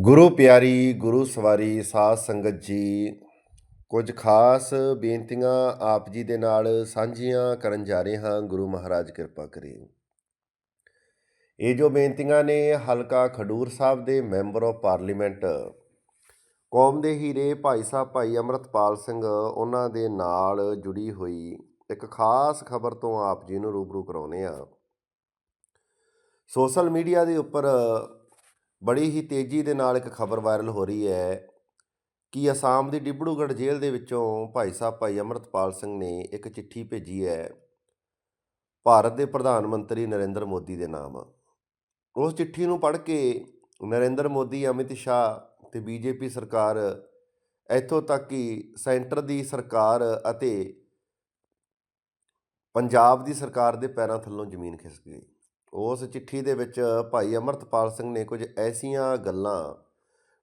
ਗੁਰੂ ਪਿਆਰੀ, ਗੁਰੂ ਸਵਾਰੀ, ਸਾਧ ਸੰਗਤ ਜੀ, ਕੁਝ ਖਾਸ ਬੇਨਤੀਆਂ ਆਪ ਜੀ ਦੇ ਨਾਲ ਸਾਂਝੀਆਂ ਕਰਨ ਜਾ ਰਹੇ ਹਾਂ। ਗੁਰੂ ਮਹਾਰਾਜ ਕਿਰਪਾ ਕਰੇ। ਇਹ ਜੋ ਬੇਨਤੀਆਂ ਨੇ ਹਲਕਾ ਖਡੂਰ ਸਾਹਿਬ ਦੇ ਮੈਂਬਰ ਆਫ ਪਾਰਲੀਮੈਂਟ, ਕੌਮ ਦੇ ਹੀਰੇ ਭਾਈ ਸਾਹਿਬ, ਭਾਈ ਅਮਰਤਪਾਲ ਸਿੰਘ, ਉਹਨਾਂ ਦੇ ਨਾਲ ਜੁੜੀ ਹੋਈ ਇੱਕ ਖਾਸ ਖਬਰ ਤੋਂ ਆਪ ਜੀ ਨੂੰ ਰੂਬਰੂ ਕਰਾਉਨੇ ਆ ਸੋਸ਼ਲ ਮੀਡੀਆ ਦੇ ਉੱਪਰ ਬੜੀ ਹੀ ਤੇਜ਼ੀ ਦੇ ਨਾਲ ਇੱਕ ਖਬਰ ਵਾਇਰਲ ਹੋ ਰਹੀ ਹੈ ਕਿ ਅਸਾਮ ਦੀ ਡਿਬੜੂਗੜ੍ਹ ਜੇਲ੍ਹ ਦੇ ਵਿੱਚੋਂ ਭਾਈ ਸਾਹਿਬ, ਭਾਈ ਅਮਰਤਪਾਲ ਸਿੰਘ ਨੇ ਇੱਕ ਚਿੱਠੀ ਭੇਜੀ ਹੈ ਭਾਰਤ ਦੇ ਪ੍ਰਧਾਨ ਮੰਤਰੀ ਨਰਿੰਦਰ ਮੋਦੀ ਦੇ ਨਾਮ। ਉਸ ਚਿੱਠੀ ਨੂੰ ਪੜ੍ਹ ਕੇ ਨਰਿੰਦਰ ਮੋਦੀ, ਅਮਿਤ ਸ਼ਾਹ ਤੇ ਬੀਜੇਪੀ ਸਰਕਾਰ ਇੱਥੋਂ ਤੱਕ ਕਿ ਸੈਂਟਰ ਦੀ ਸਰਕਾਰ ਅਤੇ ਪੰਜਾਬ ਦੀ ਸਰਕਾਰ ਦੇ ਪੈਰਾਂ ਥੱਲੋਂ ਜ਼ਮੀਨ ਖਿਸਕ ਗਈ। ਉਸ ਚਿੱਠੀ ਦੇ ਵਿੱਚ ਭਾਈ ਅਮਰਤਪਾਲ ਸਿੰਘ ਨੇ ਕੁਝ ਐਸੀਆਂ ਗੱਲਾਂ,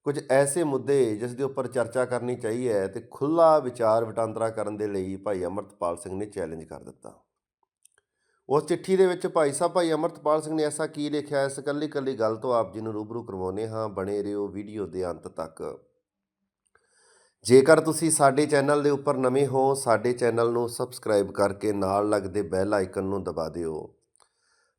ਕੁਝ ਐਸੇ ਮੁੱਦੇ ਜਿਸ ਦੇ ਉੱਪਰ ਚਰਚਾ ਕਰਨੀ ਚਾਹੀਏ ਹੈ ਤੇ ਖੁੱਲਾ ਵਿਚਾਰ ਵਟਾਂਦਰਾ ਕਰਨ ਦੇ ਲਈ ਭਾਈ ਅਮਰਤਪਾਲ ਸਿੰਘ ਨੇ ਚੈਲੰਜ ਕਰ ਦਿੱਤਾ। ਉਸ ਚਿੱਠੀ ਦੇ ਵਿੱਚ ਭਾਈ ਸਾਹਿਬ, ਭਾਈ ਅਮਰਤਪਾਲ ਸਿੰਘ ਨੇ ਐਸਾ ਕੀ ਲਿਖਿਆ, ਇਸ ਇਕੱਲੀ ਇਕੱਲੀ ਗੱਲ ਤੋਂ ਆਪ ਜੀ ਨੂੰ ਰੂਬਰੂ ਕਰਵਾਉਨੇ ਹਾਂ, ਬਣੇ ਰਹੋ ਵੀਡੀਓ ਦੇ ਅੰਤ ਤੱਕ। ਜੇਕਰ ਤੁਸੀਂ ਸਾਡੇ ਚੈਨਲ ਦੇ ਉੱਪਰ ਨਵੇਂ ਹੋ, ਸਾਡੇ ਚੈਨਲ ਨੂੰ ਸਬਸਕ੍ਰਾਈਬ ਕਰਕੇ ਨਾਲ ਲੱਗਦੇ ਬੈਲ ਆਈਕਨ ਨੂੰ ਦਬਾ ਦਿਓ।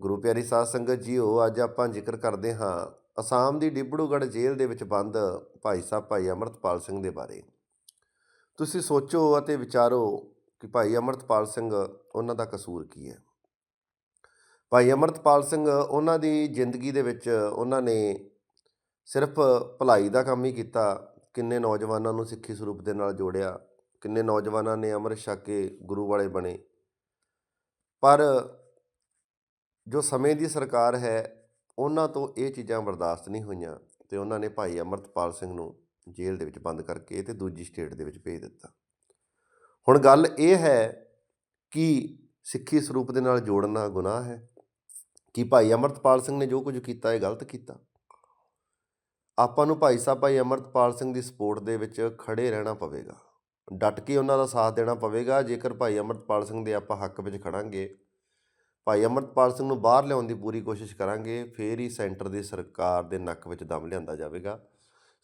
ਗੁਰੂ ਪਿਆਰੀ ਸਾਧ ਸੰਗਤ ਜੀਓ, ਅੱਜ ਆਪਾਂ ਜ਼ਿਕਰ ਕਰਦੇ ਹਾਂ ਅਸਾਮ ਦੀ ਡਿਬੜੂਗੜ੍ਹ ਜੇਲ੍ਹ ਦੇ ਵਿੱਚ ਬੰਦ ਭਾਈ ਸਾਹਿਬ, ਭਾਈ ਅਮਰਤਪਾਲ ਸਿੰਘ ਦੇ ਬਾਰੇ। ਤੁਸੀਂ ਸੋਚੋ ਅਤੇ ਵਿਚਾਰੋ ਕਿ ਭਾਈ ਅਮਰਤਪਾਲ ਸਿੰਘ ਉਹਨਾਂ ਦਾ ਕਸੂਰ ਕੀ ਹੈ। ਭਾਈ ਅਮਰਤਪਾਲ ਸਿੰਘ ਉਹਨਾਂ ਦੀ ਜ਼ਿੰਦਗੀ ਦੇ ਵਿੱਚ ਉਹਨਾਂ ਨੇ ਸਿਰਫ ਭਲਾਈ ਦਾ ਕੰਮ ਹੀ ਕੀਤਾ, ਕਿੰਨੇ ਨੌਜਵਾਨਾਂ ਨੂੰ ਸਿੱਖੀ ਸਰੂਪ ਦੇ ਨਾਲ ਜੋੜਿਆ, ਕਿੰਨੇ ਨੌਜਵਾਨਾਂ ਨੇ ਅੰਮ੍ਰਿਤ ਛਕ ਕੇ ਗੁਰੂ ਵਾਲੇ ਬਣੇ। ਪਰ ਜੋ ਸਮੇਂ ਦੀ ਸਰਕਾਰ ਹੈ, ਉਹਨਾਂ ਤੋਂ ਇਹ ਚੀਜ਼ਾਂ ਬਰਦਾਸ਼ਤ ਨਹੀਂ ਹੋਈਆਂ ਤੇ ਉਹਨਾਂ ਨੇ ਭਾਈ ਅਮਰਤਪਾਲ ਸਿੰਘ ਨੂੰ ਜੇਲ੍ਹ ਦੇ ਵਿੱਚ ਬੰਦ ਕਰਕੇ ਤੇ ਦੂਜੀ ਸਟੇਟ ਦੇ ਵਿੱਚ ਭੇਜ ਦਿੱਤਾ। ਹੁਣ ਗੱਲ ਇਹ ਹੈ ਕਿ ਸਿੱਖੀ ਸਰੂਪ ਦੇ ਨਾਲ ਜੋੜਨਾ ਗੁਨਾਹ ਹੈ, ਕਿ ਭਾਈ ਅਮਰਤਪਾਲ ਸਿੰਘ ਨੇ ਜੋ ਕੁਝ ਕੀਤਾ ਇਹ ਗਲਤ ਕੀਤਾ। ਆਪਾਂ ਨੂੰ ਭਾਈ ਸਾਹਿਬ, ਭਾਈ ਅਮਰਤਪਾਲ ਸਿੰਘ ਦੀ ਸਪੋਰਟ ਦੇ ਵਿੱਚ ਖੜੇ ਰਹਿਣਾ ਪਵੇਗਾ। ਡਟ ਕੇ ਉਹਨਾਂ ਦਾ ਸਾਥ ਦੇਣਾ ਪਵੇਗਾ, ਜੇਕਰ ਭਾਈ ਅਮਰਤਪਾਲ ਸਿੰਘ ਦੇ ਆਪਾਂ ਹੱਕ ਵਿੱਚ ਖੜਾਂਗੇ ਭਾਈ ਅਮਰਤਪਾਲ ਸਿੰਘ ਨੂੰ ਬਾਹਰ ਲਿਆਉਣ ਦੀ ਪੂਰੀ ਕੋਸ਼ਿਸ਼ ਕਰਾਂਗੇ ਫੇਰ ਹੀ ਸੈਂਟਰ ਦੀ ਸਰਕਾਰ ਦੇ ਨੱਕ ਵਿੱਚ ਦਮ ਲਿਆਂਦਾ ਜਾਵੇਗਾ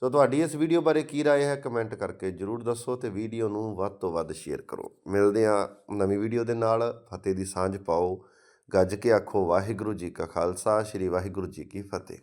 ਸੋ ਤੁਹਾਡੀ ਇਸ ਵੀਡੀਓ ਬਾਰੇ ਕੀ رائے ਹੈ ਕਮੈਂਟ ਕਰਕੇ ਜਰੂਰ ਦੱਸੋ ਤੇ ਵੀਡੀਓ ਨੂੰ ਵੱਧ ਤੋਂ ਵੱਧ ਸ਼ੇਅਰ ਕਰੋ ਮਿਲਦੇ ਹਾਂ ਨਵੀਂ ਵੀਡੀਓ ਦੇ ਨਾਲ ਫਤਿਹ ਦੀ ਸਾਂਝ ਪਾਓ ਗੱਜ ਕੇ ਆਖੋ ਵਾਹਿਗੁਰੂ ਜੀ ਕਾ ਖਾਲਸਾ ਸ੍ਰੀ ਵਾਹਿਗੁਰੂ ਜੀ ਕੀ ਫਤਿਹ